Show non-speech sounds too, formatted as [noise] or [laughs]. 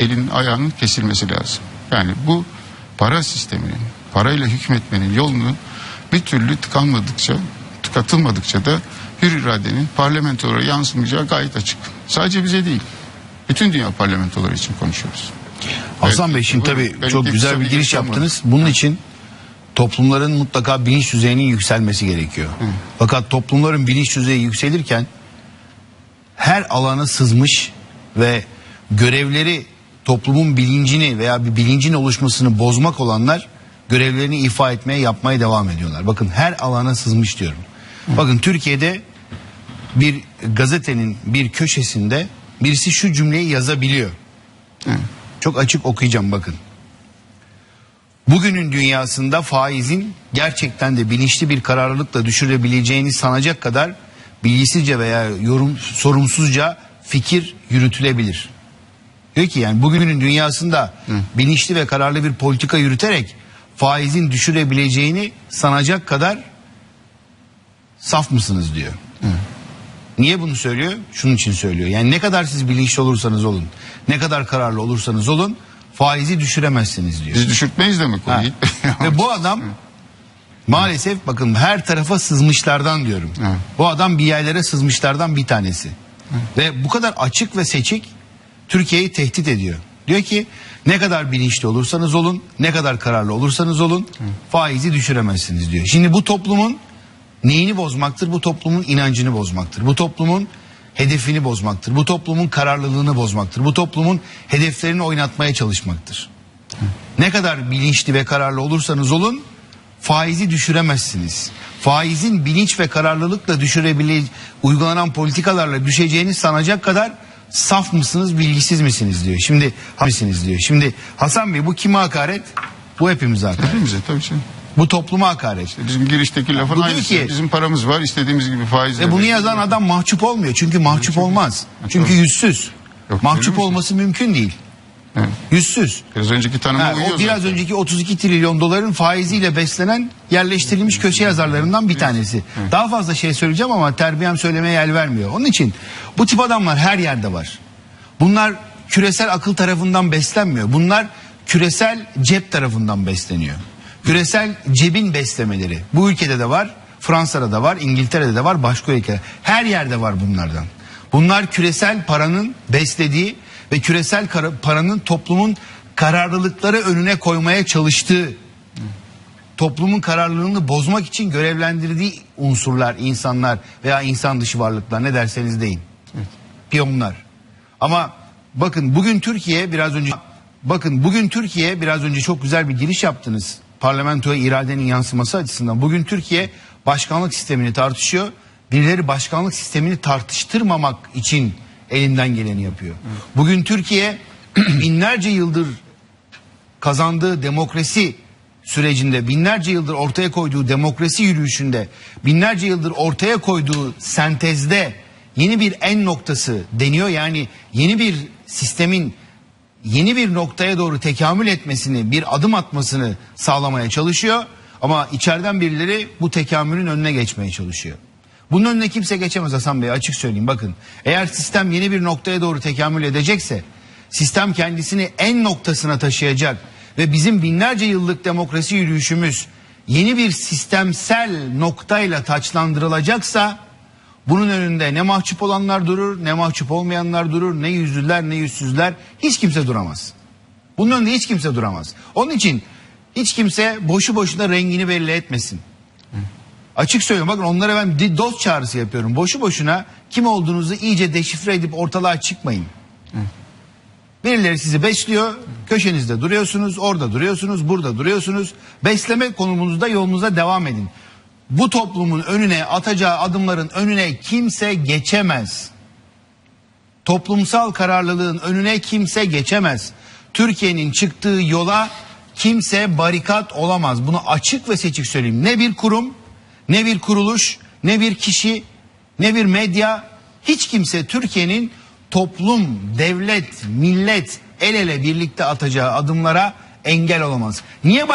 elinin ayağının kesilmesi lazım. Yani bu para sisteminin, parayla hükmetmenin yolunu bir türlü tıkanmadıkça, tıkatılmadıkça da hür iradenin parlamentolara yansımayacağı gayet açık. Sadece bize değil. Bütün dünya parlamentoları için konuşuyoruz. Hasan Evet, Bey şimdi tabii çok güzel bir giriş yaptınız. Bunun için toplumların mutlaka bilinç düzeyinin yükselmesi gerekiyor. Fakat toplumların bilinç düzeyi yükselirken her alana sızmış ve görevleri toplumun bilincini veya bir bilincin oluşmasını bozmak olanlar görevlerini ifa etmeye yapmaya devam ediyorlar. Bakın her alana sızmış diyorum. Bakın Türkiye'de bir gazetenin bir köşesinde birisi şu cümleyi yazabiliyor. Çok açık okuyacağım bakın. Bugünün dünyasında faizin gerçekten de bilinçli bir kararlılıkla düşürebileceğini sanacak kadar bilgisizce veya yorum sorumsuzca fikir yürütülebilir. Diyor ki yani bugünün dünyasında bilinçli ve kararlı bir politika yürüterek faizin düşürebileceğini sanacak kadar saf mısınız diyor. Niye bunu söylüyor? Şunun için söylüyor. Yani ne kadar siz bilinçli olursanız olun, ne kadar kararlı olursanız olun faizi düşüremezsiniz diyor. Biz düşürtmeyiz Ha. değil. Ve bu [laughs] adam maalesef bakın her tarafa sızmışlardan diyorum. Evet. Bu adam bir yerlere sızmışlardan bir tanesi. Ve bu kadar açık ve seçik Türkiye'yi tehdit ediyor. Diyor ki ne kadar bilinçli olursanız olun, ne kadar kararlı olursanız olun faizi düşüremezsiniz diyor. Şimdi bu toplumun neyini bozmaktır? Bu toplumun inancını bozmaktır. Bu toplumun hedefini bozmaktır. Bu toplumun kararlılığını bozmaktır. Bu toplumun hedeflerini oynatmaya çalışmaktır. Ne kadar bilinçli ve kararlı olursanız olun faizi düşüremezsiniz. Faizin bilinç ve kararlılıkla düşürebile uygulanan politikalarla düşeceğini sanacak kadar saf mısınız, bilgisiz misiniz diyor. Şimdi misiniz diyor. Şimdi Hasan Bey bu kime hakaret? Bu hepimize hakaret. Hepimize tabii canım. Bu topluma hakaret. Bizim girişteki lafın Bu aynısı. ki- Bizim paramız var istediğimiz gibi faizle. Ve bunu yazan adam mahcup olmuyor. Çünkü mahcup olmaz. Çünkü yüzsüz. Yok, Mahcup olması mümkün değil. Evet. Yüzsüz. Biraz önceki tanıma Ha, uyuyor o biraz zaten. önceki 32 trilyon doların faiziyle beslenen yerleştirilmiş köşe yazarlarından bir tanesi. Daha fazla şey söyleyeceğim ama terbiyem söylemeye el vermiyor. Onun için bu tip adamlar her yerde var. Bunlar küresel akıl tarafından beslenmiyor. Bunlar küresel cep tarafından besleniyor. Küresel cebin beslemeleri. Bu ülkede de var, Fransa'da da var, İngiltere'de de var, başka ülkelerde. Her yerde var bunlardan. Bunlar küresel paranın beslediği ve küresel paranın toplumun kararlılıkları önüne koymaya çalıştığı toplumun kararlılığını bozmak için görevlendirdiği unsurlar, insanlar veya insan dışı varlıklar ne derseniz deyin. Piyonlar. Ama bakın bugün Türkiye biraz önce bakın bugün Türkiye biraz önce çok güzel bir giriş yaptınız. Parlamentoya iradenin yansıması açısından. Bugün Türkiye başkanlık sistemini tartışıyor. Birileri başkanlık sistemini tartıştırmamak için elinden geleni yapıyor. Bugün Türkiye [clears throat] binlerce yıldır kazandığı demokrasi sürecinde binlerce yıldır ortaya koyduğu demokrasi yürüyüşünde binlerce yıldır ortaya koyduğu sentezde yeni bir en noktası deniyor. Yani yeni bir sistemin yeni bir noktaya doğru tekamül etmesini, bir adım atmasını sağlamaya çalışıyor. Ama içeriden birileri bu tekamülün önüne geçmeye çalışıyor. Bunun önüne kimse geçemez Hasan Bey açık söyleyeyim bakın. Eğer sistem yeni bir noktaya doğru tekamül edecekse sistem kendisini en noktasına taşıyacak ve bizim binlerce yıllık demokrasi yürüyüşümüz yeni bir sistemsel noktayla taçlandırılacaksa bunun önünde ne mahcup olanlar durur ne mahcup olmayanlar durur ne yüzlüler ne yüzsüzler hiç kimse duramaz. Bunun önünde hiç kimse duramaz. Onun için hiç kimse boşu boşuna rengini belli etmesin. Açık söylüyorum bakın onlara ben dost çağrısı yapıyorum. Boşu boşuna kim olduğunuzu iyice deşifre edip ortalığa çıkmayın. Birileri sizi besliyor, köşenizde duruyorsunuz, orada duruyorsunuz, burada duruyorsunuz. Besleme konumunuzda yolunuza devam edin. Bu toplumun önüne atacağı adımların önüne kimse geçemez. Toplumsal kararlılığın önüne kimse geçemez. Türkiye'nin çıktığı yola kimse barikat olamaz. Bunu açık ve seçik söyleyeyim. Ne bir kurum, ne bir kuruluş, ne bir kişi, ne bir medya, hiç kimse Türkiye'nin toplum, devlet, millet el ele birlikte atacağı adımlara engel olamaz. Niye